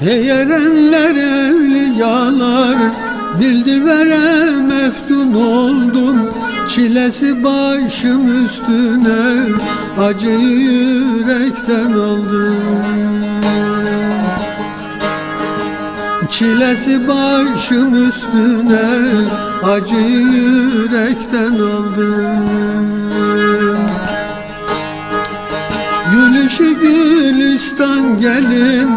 Hey erenler evliyalar Bildi vere meftun oldum. Çilesi başım üstüne Acıyı yürekten aldım. Çilesi başım üstüne Acıyı yürekten aldım. Gülüşü gülistan gelin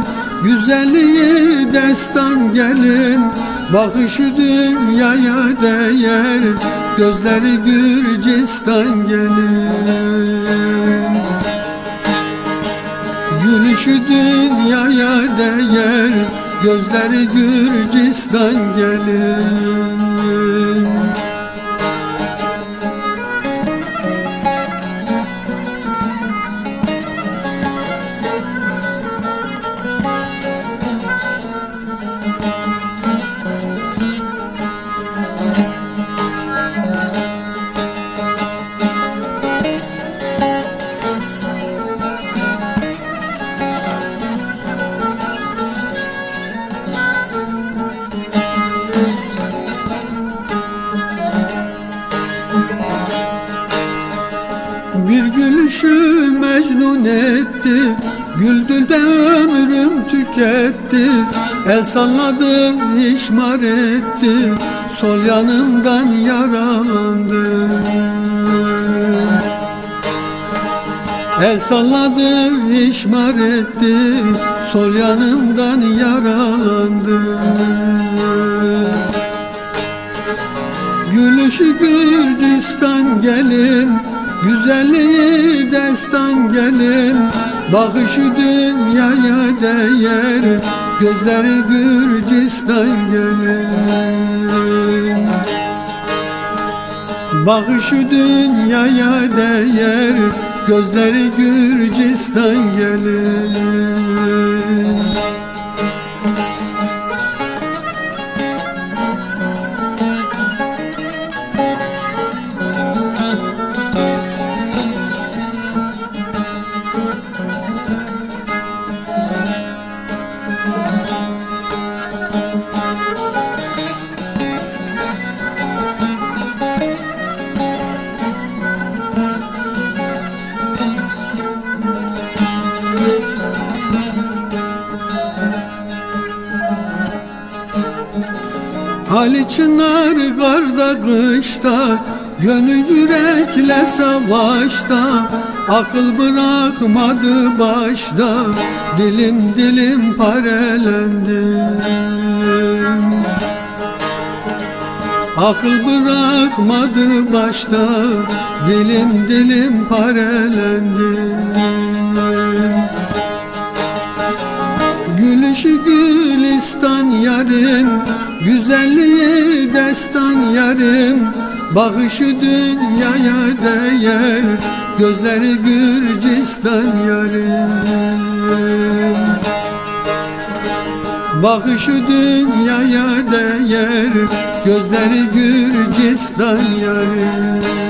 Güzelliği destan gelin Bakışı dünyaya değer. Gözleri Gürcistan gelin. Gülüşü dünyaya değer Gözleri Gürcistan gelin Gülüşü mecnun etti Güldü de ömrüm tüketti. El salladı işmar etti Sol yanımdan yaralandım El salladı işmar etti Sol yanımdan yaralandım Gülüşü Gürcistan gelin Güzelliği destan gelin Bakışı dünyaya değer. Gözleri Gürcistan gelin Bakışı dünyaya değer Gözleri Gürcistan gelin Ali Çınar karda kışta Gönül yürekle savaşta Akıl bırakmadı başta Dilim dilim parelendim Akıl bırakmadı başta Dilim dilim parelendim Gülüşü gülistan yarım Güzelliği destan yarım Bakışı dünyaya değer. Gözleri Gürcistan yarım. Bakışı dünyaya değer. Gözleri Gürcistan yarım